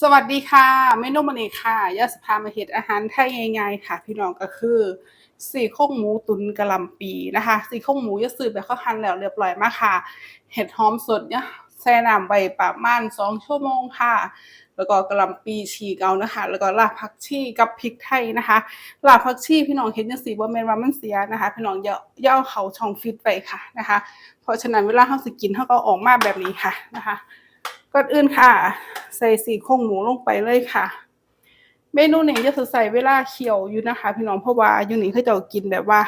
สวัสดีค่ะเมนูมันนี้ค่ะยาสพามาเฮ็ดอาหารไทยง่ายๆค่ะ พี่น้องก็คือสี่โครงหมูตุนกะหล่ำปีนะคะสี่โครงหมูยาซื้อแบบเขาวหั่นแล้วเรียบร้อยมาค่ะ เห็ดหอมสดเนี่ยแช่น้ำไว้ประมาณสองชั่วโมงค่ะ แล้วก็กะหล่ำปีฉีกเอานะคะ แล้วก็รากผักชีกับพริกไทยนะคะรากผักชีพี่น้องเห็นจังซี่บ่แม่นว่ามันเสียนะคะ พี่น้องอย่าอย่าเอาเขาช่องฟรีซไว้ค่ะนะคะ เพราะฉะนั้นเวลาเราสิกินเราก็อออกมาแบบนี้ค่ะนะคะ ก่อนอื่นค่ะ ใส่สี่โครงหมูลงไปเลยค่ะ เมนูนี้จะใส่เวลาเคี่ยวอยู่นะคะ พี่น้องเพราะว่าอยู่นี่เขาจะกินแบบว่า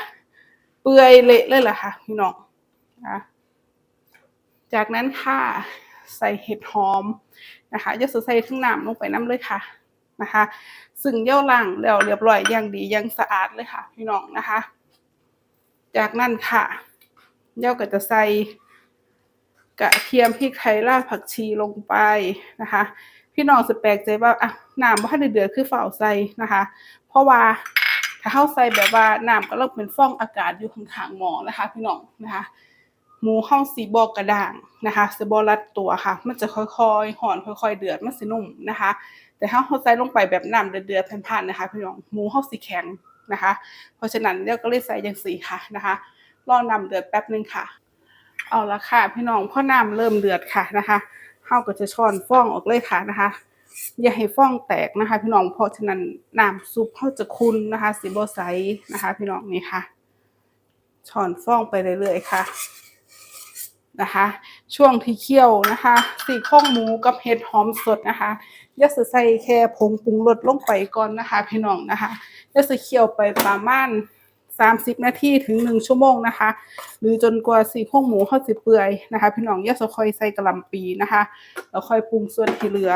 เปื่อยเละเลยล่ะค่ะ พี่น้องนะจากนั้นค่ะใส่เห็ดหอมนะคะจะใส่ทั้งน้ำลงไปน้ำเลยค่ะนะคะซึ่งเย่าล่างแล้วเรียบร้อยอย่างดีอย่างสะอาดเลยค่ะ พี่น้องนะคะ จากนั้นค่ะเย่าก็จะใส่ กระเทียมพริกไทยรากผักชีลงไปนะคะ พี่น้องสแปลกใจว่าอะน้ำบ่ทันได้เดือดคือฝ่าวใส่นะคะ เพราะว่าถ้าเฮาใส่แบบว่าน้ำก็เริ่มเป็นฟองอากาศอยู่ข้างๆหมอนะคะ พี่น้องนะคะหมูเฮาสิบ่กกระด้างนะคะสิบ่รัดตัวค่ะ มันจะค่อยๆห่อนค่อย ๆ เดือดมันสินุ่มนะคะ แต่ถ้าเฮาใส่ลงไปแบบน้ำเดือดๆผ่านๆนะคะพี่น้องหมูเฮาสิแข็งนะคะ เพราะฉะนั้นเดี๋ยก็เลยใส่จังซี่ค่ะนะคะรอน้ำเดือดแป๊บนึงค่ะ เอาละค่ะพี่น้องพอน้ำเริ่มเดือดค่ะนะคะเฮาก็จะช้อนฟองออกเลยค่ะนะคะ อย่าให้ฟองแตกนะคะ พี่น้องเพราะฉะนั้นน้ำซุปเฮาจะขุ่นนะคะสิบ่ใสนะคะ พี่น้องนี่ค่ะช้อนฟองไปเรื่อยๆค่ะนะคะ ช่วงที่เคี่ยวนะคะสี่ข้องหมูกับเห็ดหอมสดนะคะย่าใส่แค่ผงปรุงรสลงไปก่อนนะคะ พี่น้องนะคะอย่าสิเคี่ยวไปประมาณ 30 นาทีถึง 1 ชั่วโมงนะคะ หรือจนกว่าสี่โครงหมูเข้าสิเปื่อยนะคะ พี่น้องอย่าสะค่อยใส่กระลำปีนะคะแล้วค่อยปรุงส่วนที่เหลือ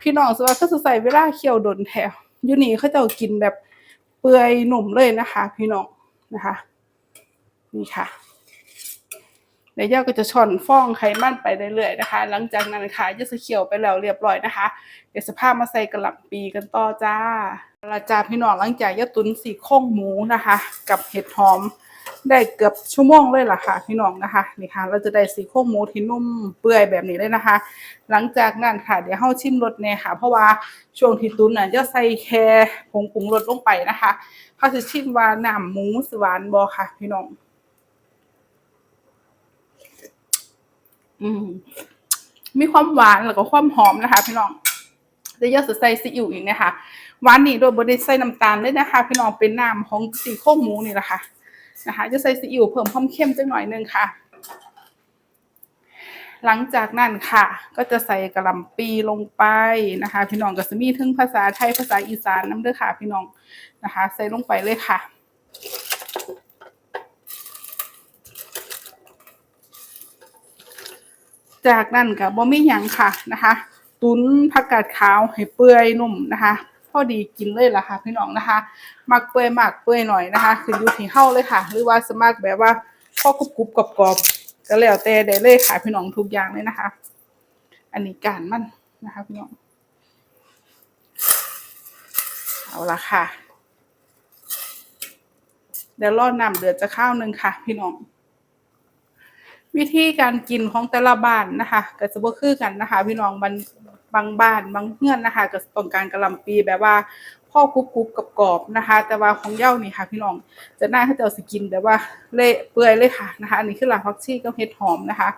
พี่น้องสว่าก็จะใส่เวลาเคี่ยวดนแถวยูนี่เขาจะกินแบบเปื่อยหนุ่มเลยนะคะ พี่น้องนะคะ นี่ค่ะ เดี๋ยวย่าก็จะช่อนฟองไขมันไปเรื่อยๆนะคะ หลังจากนั้นค่ะย่าจะเคี่ยวไปแล้วเรียบร้อยนะคะ เดี๋ยวสภาพมาใส่กระหล่ำปีกันต่อจ้าละจ้าพี่น้องหลังจากย่าตุนสี่โครงหมูนะคะ กับเห็ดหอมได้เกือบชั่วโมงเลยล่ะค่ะ พี่น้องนะคะนี่ค่ะ เราจะได้สีโครงหมูที่นุ่มเปื่อยแบบนี้เลยนะคะ หลังจากนั้นค่ะ เดี๋ยวเฮาชิมรสแน่ค่ะ เพราะว่าช่วงที่ตุ้นน่ะจะใส่แค่ผงปรุงรสลงไปนะคะเฮาสิชิมว่าน้ำหมูสวานบ่ค่ะ พี่น้อง อืมมีความหวานแล้วก็ความหอมนะคะพี่น้องเดี๋ยวจะใส่ซีอิ๊วอีกนะคะหวานนี่โดยบริใส่น้ำตาลเลยนะคะ พี่น้องเป็นน้ำของสีโครงหมูนี่แหละค่ะนะคะ จะใส่ซีอิ๊วเพิ่มความเข้มจังหน่อยนึงค่ะ หลังจากนั้นค่ะ ก็จะใส่กระลำปีลงไปนะคะ พี่น้องก็จะมีทั้งภาษาไทยภาษาอีสานน้ำเด้อค่ะ พี่น้องนะคะ ใส่ลงไปเลยค่ะ จากนั้นก็บ่มีหยังค่ะนะคะ ตุนผักกาดขาวให้เปื่อยนุ่มนะคะพอดีกินเลยล่ะค่ะพี่น้องนะคะมักเปื่อยมากเปื่อยหน่อยนะคะคืออยู่ที่เฮาเลยค่ะ หรือว่าสมัครแบบว่าพอกรุบกรุบกรอบกรอบก็แล้วแต่ได้เลยค่ะพี่น้องทุกอย่างเลยนะคะ อันนี้การมันนะคะพี่น้องเอาละค่ะ เดี๋ยวรอน้ำเดือดจะข้าวหนึ่งค่ะ พี่น้อง วิธีการกินของแต่ละบ้านนะคะก็จะบ่คือกันนะคะ พี่น้องมันบางบ้านบางเฮือนนะคะก็ต้องการกระลำปีแบบว่าพ่อกรุบกรุบกรอบนะคะ แต่ว่าของเย้านี่ค่ะ พี่น้องจะน่าเขาจะเอาสิกินแบบว่าเละเปื่อยเลยค่ะนะคะอันนี้คือหลักผักชีกับเห็ดหอมนะคะ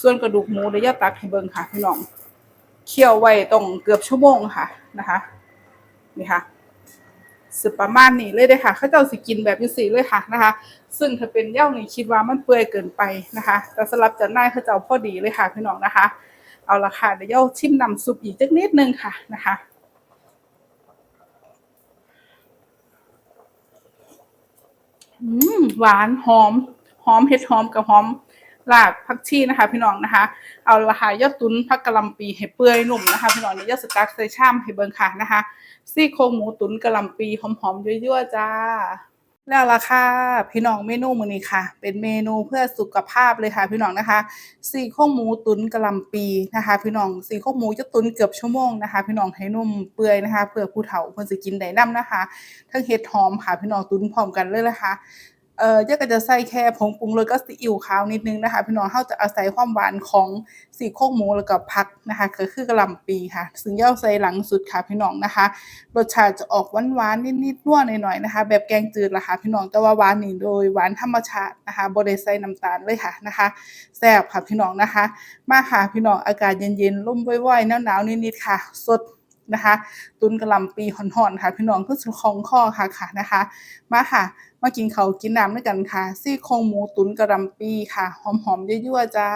ส่วนกระดูกหมูเดี๋ยวย่าตักให้เบิ่งค่ะ พี่น้องเคี่ยวไว้ต้องเกือบชั่วโมงค่ะนะคะนี่ค่ะ สิประมาณนี้เลยเด้ค่ะเขาเจ้าสิกินแบบนี้สิเลยค่ะนะคะ ซึ่งถ้าเป็นเย้านี่คิดว่ามันเปื่อยเกินไปนะคะ แต่สำหรับจานนายเขาเจ้าพอดีเลยค่ะพี่น้องนะคะ เอาละค่ะเดี๋ยวเย้าชิมน้ำซุปอีกจักนิดนึงค่ะนะคะอืมหวานหอม หอมเห็ดหอมกับหอม รากผักชีนะคะ พี่น้องนะคะ เอาละค่ะยอดตุนผักกะหล่ำปีให้เปื่อยนุ่มนะคะ พี่น้องนี่ยอดสตักใส่ช่ามให้เบิ่งค่ะนะคะซี่โครงหมูตุ๋นกะหล่ำปีหอมๆยั่วๆจ้าแล้วล่ะค่ะพี่น้องเมนูมื้อนี้ค่ะ เป็นเมนูเพื่อสุขภาพเลยค่ะ พี่น้องนะคะซี่โครงหมูตุ๋นกะหล่ำปีนะคะ พี่น้องซี่โครงหมูจะตุ๋นเกือบชั่วโมงนะคะ พี่น้องให้นุ่มเปื่อยนะคะเพื่อผู้เฒ่าเพิ่นสิกินได้นํนะคะ ทั้งเห็ดหอมค่ะพี่น้องตุ๋นพร้อมกันเลยนะคะ เอ่อย่าก็จะใส่แค่ผงปรุงรสกับซีอิ๊วขาวนิดนึงนะคะ พี่น้องเราจะอาศัยความหวานของซี่โครงหมูแล้วก็ผักนะคะก็คือกะหล่ำปีค่ะ ซึ่งย่าใส่หลังสุดค่ะพี่น้องนะคะรสชาติจะออกหวานๆนิดๆนัวหน่อยๆนะคะ แบบแกงจืดละค่ะพี่น้องแต่ว่าหวานนี่โดยหวานธรรมชาตินะคะบ่ได้ใส่น้ำตาลเลยค่ะนะคะแซ่บค่ะพี่น้องนะคะ มาค่ะพี่น้องอากาศเย็นๆลมว่อยๆหนาวๆนิดๆค่ะ สด นะคะ ตุนกระลำปีห่อนๆค่ะพี่น้องคือสิคลองข้อค่ะค่ะนะคะ มาค่ะ มากินเขากินน้ำด้วยกันค่ะ ซี่โครงหมูตุนกระลำปีค่ะ หอมๆยั่วๆจ้า